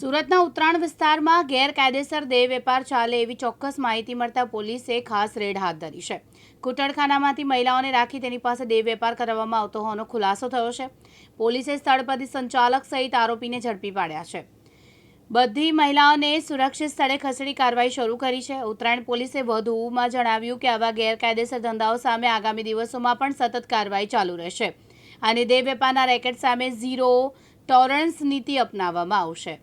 સુરતના ઉત્તરાયણ વિસ્તારમાં ગેરકાયદેસર દેહ વેપાર ચાલે એવી ચોક્કસ માહિતી મળતા પોલીસે ખાસ રેડ હાથ ધરી છે. કુટડખાનામાંથી મહિલાઓને રાખી તેની પાસે દેહ વેપાર કરવામાં આવતો હોવાનો ખુલાસો થયો છે. પોલીસે સ્થળ પરથી સંચાલક સહિત આરોપીને ઝડપી પાડ્યા છે. બધી મહિલાઓને સુરક્ષિત સ્થળે ખસેડી કાર્યવાહી શરૂ કરી છે. ઉત્તરાયણ પોલીસે વધુમાં જણાવ્યું કે આવા ગેરકાયદેસર ધંધાઓ સામે આગામી દિવસોમાં પણ સતત કાર્યવાહી ચાલુ રહેશે. અને દેહ વેપારના રેકેટ સામે ઝીરો ટોલરન્સ નીતિ અપનાવવામાં આવશે.